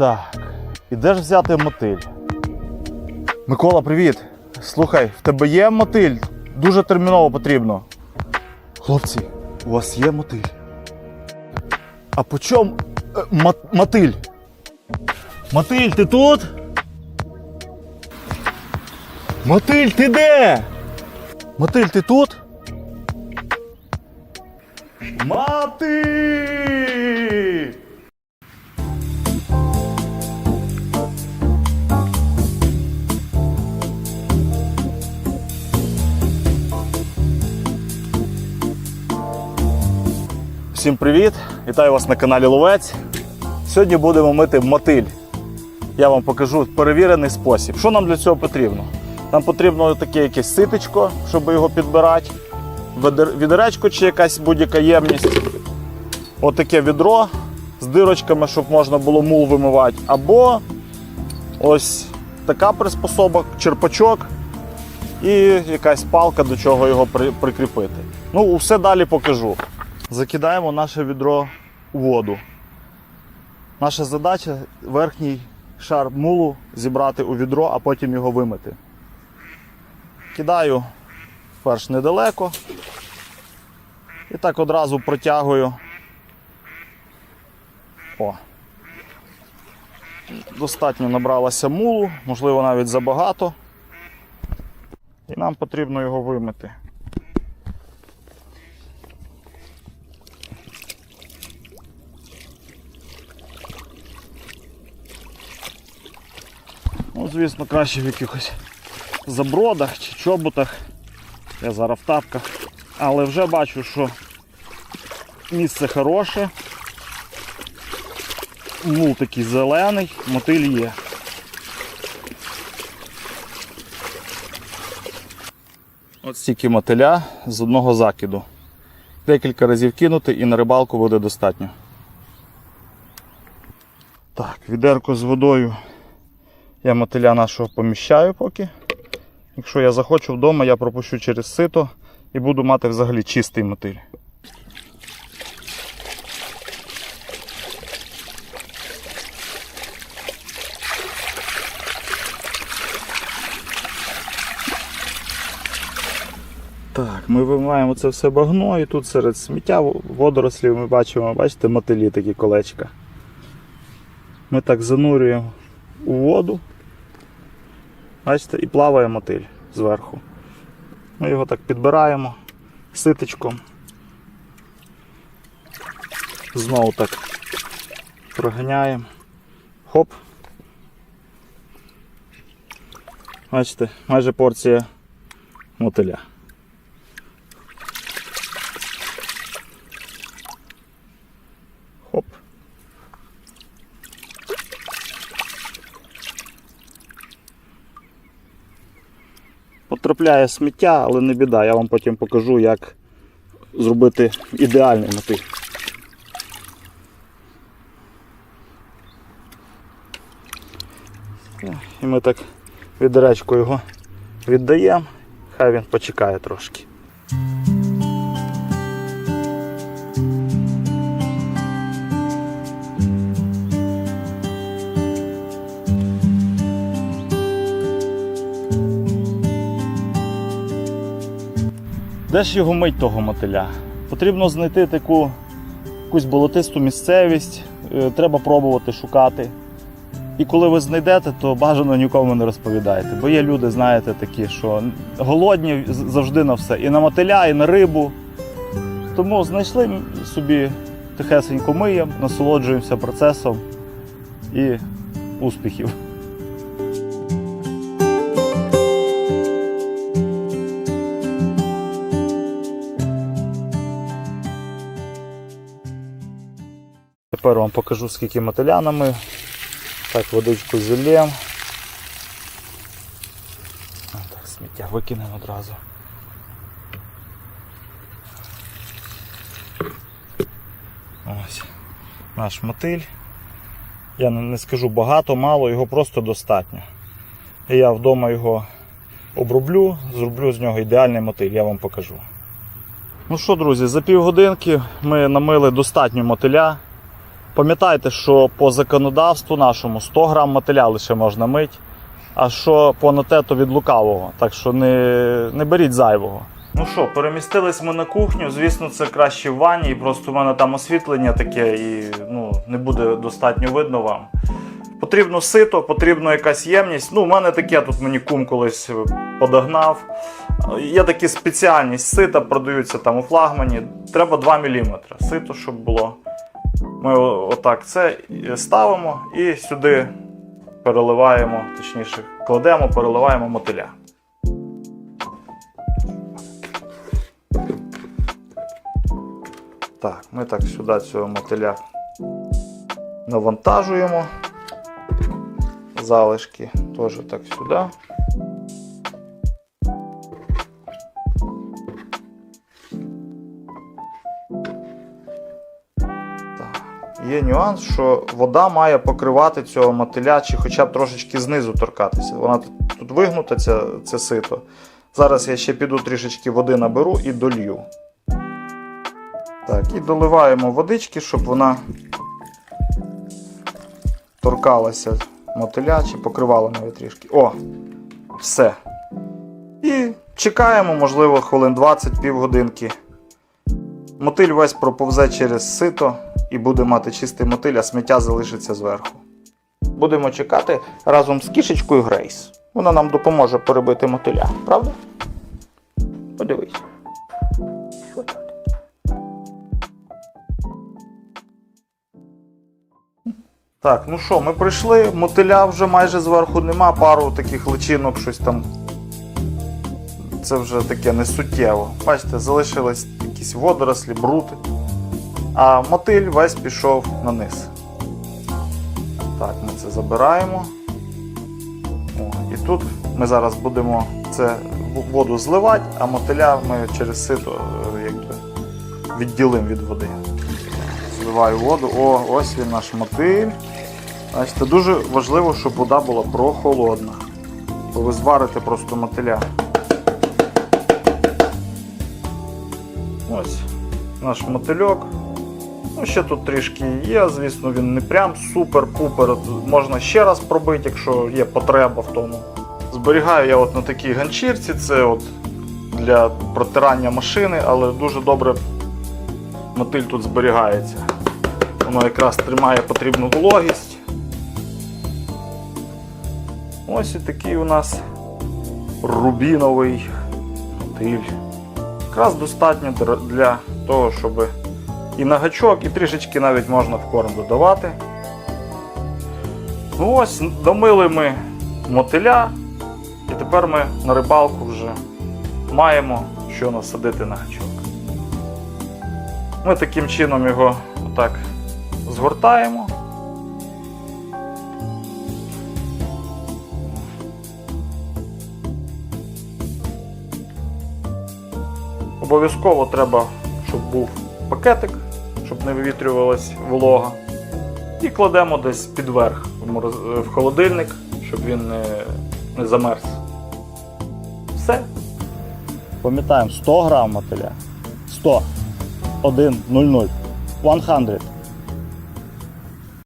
Так, і де ж взяти мотиль? Микола, привіт. Слухай, в тебе є мотиль? Дуже терміново потрібно. Хлопці, у вас є мотиль? А по чому е, мотиль? Мотиль, ти тут? Мотиль, ти де? Мотиль, ти тут? Мати! Всім привіт! Вітаю вас на каналі Ловець. Сьогодні будемо мити мотиль. Я вам покажу перевірений спосіб. Що нам для цього потрібно? Нам потрібно таке якесь ситечко, щоб його підбирати, відеречко чи якась будь-яка ємність. Отаке відро з дирочками, щоб можна було мул вимивати. Або ось така приспособа, черпачок і якась палка, до чого його прикріпити. Ну, все далі покажу. Закидаємо наше відро у воду. Наша задача верхній шар мулу зібрати у відро, а потім його вимити. Кидаю перш недалеко і так одразу протягую. О. Достатньо набралося мулу, можливо навіть забагато. І нам потрібно його вимити. Звісно, краще в якихось забродах чи чоботах. Я зараз в тапках. Але вже бачу, що місце хороше. Мул такий зелений, мотиль є. От стільки мотиля з одного закиду. Декілька разів кинути і на рибалку буде достатньо. Так, відерко з водою я мотиля нашого поміщаю поки. Якщо я захочу вдома, я пропущу через сито і буду мати взагалі чистий мотиль. Так, ми вимаємо це все багно і тут серед сміття водорослів ми бачимо, бачите, мотилі такі колечка. Ми так занурюємо у воду. Бачите, і плаває мотиль зверху. Ми його так підбираємо ситочком. Знову так проганяємо. Хоп. Бачите, майже порція мотиля. Хоп. Потрапляє сміття, але не біда. Я вам потім покажу, як зробити ідеальний мотив. І ми так відречку його віддаємо, хай він почекає трошки. Де ж його мить того мотиля? Потрібно знайти таку якусь болотисту місцевість, е, треба пробувати шукати. І коли ви знайдете, то бажано нікому не розповідайте. Бо є люди, знаєте, такі, що голодні завжди на все. І на мотиля, і на рибу. Тому знайшли собі тихесенько миємо, насолоджуємося процесом і успіхів. Тепер вам покажу, скільки мотиля намив. Так, водичку зіллєм. Так, сміття викинемо одразу. Ось наш мотиль. Я не скажу багато, мало, його просто достатньо. І я вдома його оброблю, зроблю з нього ідеальний мотиль, я вам покажу. Ну що, друзі, за півгодинки ми намили достатньо мотиля. Пам'ятайте, що по законодавству нашому 100 грам мотиля лише можна мити, а що те, то від лукавого. Так що не, не беріть зайвого. Ну що, перемістились ми на кухню. Звісно, це краще в ванні, просто в мене там освітлення таке і ну, не буде достатньо видно вам. Потрібно сито, потрібна якась ємність. Ну, у мене таке тут мені кум колись подогнав. Є такі спеціальні сита, продаються там у флагмані. Треба 2 мм сито, щоб було. Ми отак це ставимо і сюди переливаємо, точніше, кладемо, переливаємо мотиля. Так, ми так сюди цього мотиля навантажуємо. Залишки теж так сюди. Нюанс, що вода має покривати цього мотиля, чи хоча б трошечки знизу торкатися. Вона тут, вигнута, ця, це сито. Зараз я ще піду трішечки води наберу і долью. Так, і доливаємо водички, щоб вона торкалася мотиля чи покривала навіть трішки. О! Все. І чекаємо, можливо, хвилин 20 півгодинки. Мотиль весь проповзе через сито і буде мати чистий мотиль, а сміття залишиться зверху. Будемо чекати разом з кішечкою Грейс. Вона нам допоможе перебити мотиля, правда? Подивись. Так, ну що, ми прийшли, мотиля вже майже зверху нема, пару таких личинок, щось там. Це вже таке несуттєво. Бачите, залишились якісь водорослі, брути. А мотиль весь пішов на низ. Так, ми це забираємо. О, і тут ми зараз будемо це воду зливати, а мотиля ми через сито е, якби, відділимо від води. Зливаю воду. О, ось він наш мотиль. Бачите, дуже важливо, щоб вода була прохолодна. Бо ви зварите просто мотиля. Ось наш мотильок. Ну, ще тут трішки є, звісно, він не прям супер-пупер. Можна ще раз пробити, якщо є потреба в тому. Зберігаю я от на такій ганчірці, це от для протирання машини, але дуже добре мотиль тут зберігається. Воно якраз тримає потрібну вологість. Ось і такий у нас рубіновий мотиль. Якраз достатньо для того, щоб і на гачок, і трішечки навіть можна в корм додавати. Ну ось, домили ми мотиля, і тепер ми на рибалку вже маємо що насадити на гачок. Ми таким чином його отак згортаємо. Обов'язково треба, щоб був пакетик, не вивітрювалась волога. І кладемо десь під верх в, в холодильник, щоб він не, не замерз. Все. Пам'ятаємо 100 грам мотиля. 100. 1, 0, 0. 100.